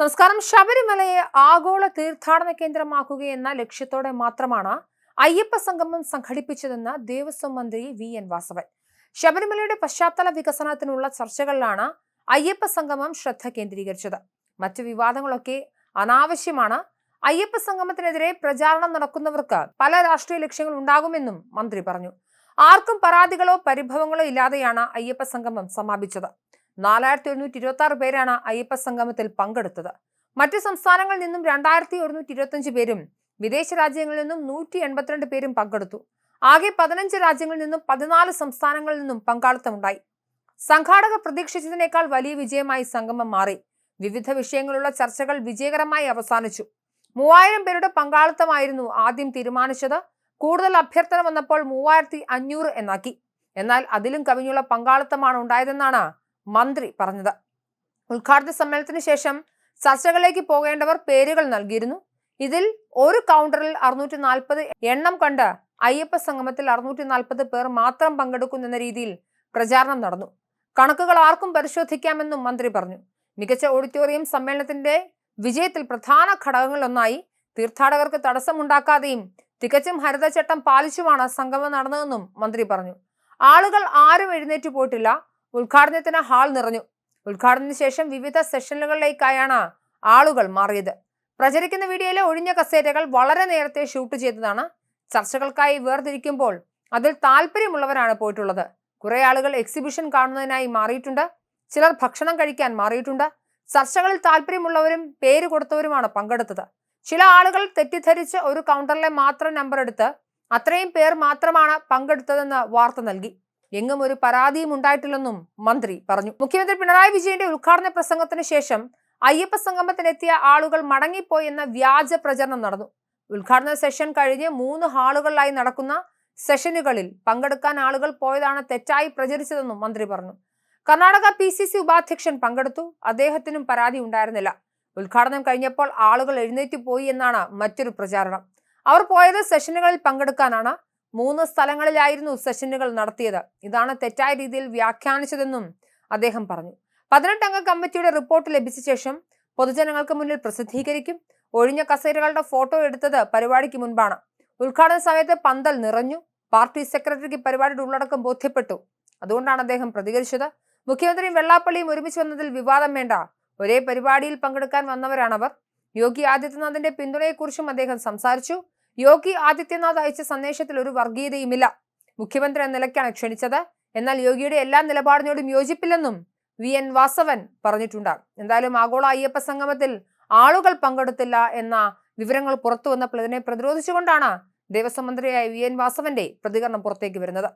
നമസ്കാരം. ശബരിമലയെ ആഗോള തീർത്ഥാടന കേന്ദ്രമാക്കുകയെന്ന ലക്ഷ്യത്തോടെ മാത്രമാണ് അയ്യപ്പ സംഗമം സംഘടിപ്പിച്ചതെന്ന് ദേവസ്വം മന്ത്രി വി. എൻ. വാസവൻ. ശബരിമലയുടെ പശ്ചാത്തല വികസനത്തിനുള്ള ചർച്ചകളിലാണ് അയ്യപ്പ സംഗമം ശ്രദ്ധ കേന്ദ്രീകരിച്ചത്. മറ്റു വിവാദങ്ങളൊക്കെ അനാവശ്യമാണ്. അയ്യപ്പ സംഗമത്തിനെതിരെ പ്രചാരണം നടക്കുന്നവർക്ക് പല രാഷ്ട്രീയ ലക്ഷ്യങ്ങൾ ഉണ്ടാകുമെന്നും മന്ത്രി പറഞ്ഞു. ആർക്കും പരാതികളോ പരിഭവങ്ങളോ ഇല്ലാതെയാണ് അയ്യപ്പ സംഗമം സമാപിച്ചത്. നാലായിരത്തി എഴുന്നൂറ്റി ഇരുപത്തി ആറ് പേരാണ് അയ്യപ്പ സംഗമത്തിൽ പങ്കെടുത്തത്. മറ്റു സംസ്ഥാനങ്ങളിൽ നിന്നും രണ്ടായിരത്തി ഒരുന്നൂറ്റി ഇരുപത്തഞ്ച് പേരും വിദേശ രാജ്യങ്ങളിൽ നിന്നും നൂറ്റി എൺപത്തിരണ്ട് പേരും പങ്കെടുത്തു. ആകെ പതിനഞ്ച് രാജ്യങ്ങളിൽ നിന്നും പതിനാല് സംസ്ഥാനങ്ങളിൽ നിന്നും പങ്കാളിത്തമുണ്ടായി. സംഘാടകർ പ്രതീക്ഷിച്ചതിനേക്കാൾ വലിയ വിജയമായി സംഗമം മാറി. വിവിധ വിഷയങ്ങളുള്ള ചർച്ചകൾ വിജയകരമായി അവസാനിച്ചു. മൂവായിരം പേരുടെ പങ്കാളിത്തമായിരുന്നു ആദ്യം തീരുമാനിച്ചത്. കൂടുതൽ അഭ്യർത്ഥന വന്നപ്പോൾ മൂവായിരത്തി അഞ്ഞൂറ് എന്നാക്കി. എന്നാൽ അതിലും കവിഞ്ഞുള്ള പങ്കാളിത്തമാണ് ഉണ്ടായതെന്നാണ് മന്ത്രി പറഞ്ഞത്. ഉദ്ഘാടന സമ്മേളനത്തിന് ശേഷം ചർച്ചകളിലേക്ക് പോകേണ്ടവർ പേരുകൾ നൽകിയിരുന്നു. ഇതിൽ ഒരു കൗണ്ടറിൽ അറുന്നൂറ്റി നാൽപ്പത് എണ്ണം കണ്ട് അയ്യപ്പ സംഗമത്തിൽ അറുന്നൂറ്റി നാൽപ്പത് പേർ മാത്രം പങ്കെടുക്കുന്നെന്ന രീതിയിൽ പ്രചാരണം നടന്നു. കണക്കുകൾ ആർക്കും പരിശോധിക്കാമെന്നും മന്ത്രി പറഞ്ഞു. മികച്ച ഓഡിറ്റോറിയം സമ്മേളനത്തിന്റെ വിജയത്തിൽ പ്രധാന ഘടകങ്ങളിലൊന്നായി തീർത്ഥാടകർക്ക് തടസ്സമുണ്ടാക്കാതെയും തികച്ചും ഹരിതചട്ടം പാലിച്ചുമാണ് സംഗമം നടന്നതെന്നും മന്ത്രി പറഞ്ഞു. ആളുകൾ ആരും എഴുന്നേറ്റ് പോയിട്ടില്ല. ഉദ്ഘാടനത്തിന് ഹാൾ നിറഞ്ഞു. ഉദ്ഘാടനത്തിന് ശേഷം വിവിധ സെഷനുകളിലേക്കായാണ് ആളുകൾ മാറിയത്. പ്രചരിക്കുന്ന വീഡിയോയിലെ ഒഴിഞ്ഞ കസേരകൾ വളരെ നേരത്തെ ഷൂട്ട് ചെയ്തതാണ്. ചർച്ചകൾക്കായി വേർതിരിക്കുമ്പോൾ അതിൽ താല്പര്യമുള്ളവരാണ് പോയിട്ടുള്ളത്. കുറെ ആളുകൾ എക്സിബിഷൻ കാണുന്നതിനായി മാറിയിട്ടുണ്ട്. ചിലർ ഭക്ഷണം കഴിക്കാൻ മാറിയിട്ടുണ്ട്. ചർച്ചകളിൽ താല്പര്യമുള്ളവരും പേര് കൊടുത്തവരുമാണ് പങ്കെടുത്തത്. ചില ആളുകൾ തെറ്റിദ്ധരിച്ച് ഒരു കൗണ്ടറിലെ മാത്രം നമ്പർ എടുത്ത് അത്രയും പേർ മാത്രമാണ് പങ്കെടുത്തതെന്ന് വാർത്ത നൽകി. എങ്ങും ഒരു പരാതിയും ഉണ്ടായിട്ടില്ലെന്നും മന്ത്രി പറഞ്ഞു. മുഖ്യമന്ത്രി പിണറായി വിജയന്റെ ഉദ്ഘാടന പ്രസംഗത്തിന് ശേഷം അയ്യപ്പ സംഗമത്തിനെത്തിയ ആളുകൾ മടങ്ങിപ്പോയി എന്ന വ്യാജ പ്രചരണം നടന്നു. ഉദ്ഘാടന സെഷൻ കഴിഞ്ഞ് മൂന്ന് ഹാളുകളിലായി നടക്കുന്ന സെഷനുകളിൽ പങ്കെടുക്കാൻ ആളുകൾ പോയതാണ് തെറ്റായി പ്രചരിച്ചതെന്നും മന്ത്രി പറഞ്ഞു. കർണാടക പി സി സി ഉപാധ്യക്ഷൻ പങ്കെടുത്തു. അദ്ദേഹത്തിനും പരാതി ഉണ്ടായിരുന്നില്ല. ഉദ്ഘാടനം കഴിഞ്ഞപ്പോൾ ആളുകൾ എഴുന്നേറ്റ് പോയി എന്നാണ് മറ്റൊരു പ്രചാരണം. അവർ പോയത് സെഷനുകളിൽ പങ്കെടുക്കാനാണ്. മൂന്ന് സ്ഥലങ്ങളിലായിരുന്നു സെഷനുകൾ നടത്തിയത്. ഇതാണ് തെറ്റായ രീതിയിൽ വ്യാഖ്യാനിച്ചതെന്നും അദ്ദേഹം പറഞ്ഞു. പതിനെട്ടംഗ കമ്മിറ്റിയുടെ റിപ്പോർട്ട് ലഭിച്ച ശേഷം പൊതുജനങ്ങൾക്ക് മുന്നിൽ പ്രസിദ്ധീകരിക്കും. ഒഴിഞ്ഞ കസേരകളുടെ ഫോട്ടോ എടുത്തത് പരിപാടിക്ക് മുൻപാണ്. ഉദ്ഘാടന സമയത്ത് പന്തൽ നിറഞ്ഞു. പാർട്ടി സെക്രട്ടറിക്ക് പരിപാടിയുടെ ഉള്ളടക്കം ബോധ്യപ്പെട്ടു. അതുകൊണ്ടാണ് അദ്ദേഹം പ്രതികരിച്ചത്. മുഖ്യമന്ത്രിയും വെള്ളാപ്പള്ളിയും ഒരുമിച്ച് വന്നതിൽ വിവാദം വേണ്ട. ഒരേ പരിപാടിയിൽ പങ്കെടുക്കാൻ വന്നവരാണവർ. യോഗി ആദിത്യനാഥിന്റെ പിന്തുണയെക്കുറിച്ചും അദ്ദേഹം സംസാരിച്ചു. യോഗി ആദിത്യനാഥ് അയച്ച സന്ദേശത്തിൽ ഒരു വർഗീയതയുമില്ല. മുഖ്യമന്ത്രി എന്ന നിലയ്ക്കാണ് ക്ഷണിച്ചത്. എന്നാൽ യോഗിയുടെ എല്ലാ നിലപാടിനോടും യോജിപ്പില്ലെന്നും വി. എൻ. വാസവൻ പറഞ്ഞിട്ടുണ്ട്. എന്തായാലും ആഗോള അയ്യപ്പ സംഗമത്തിൽ ആളുകൾ പങ്കെടുത്തില്ല എന്ന വിവരങ്ങൾ പുറത്തു വന്നപ്പോൾ ഇതിനെ പ്രതിരോധിച്ചുകൊണ്ടാണ് ദേവസ്വം മന്ത്രിയായ വി. എൻ. വാസവന്റെ പ്രതികരണം പുറത്തേക്ക് വരുന്നത്.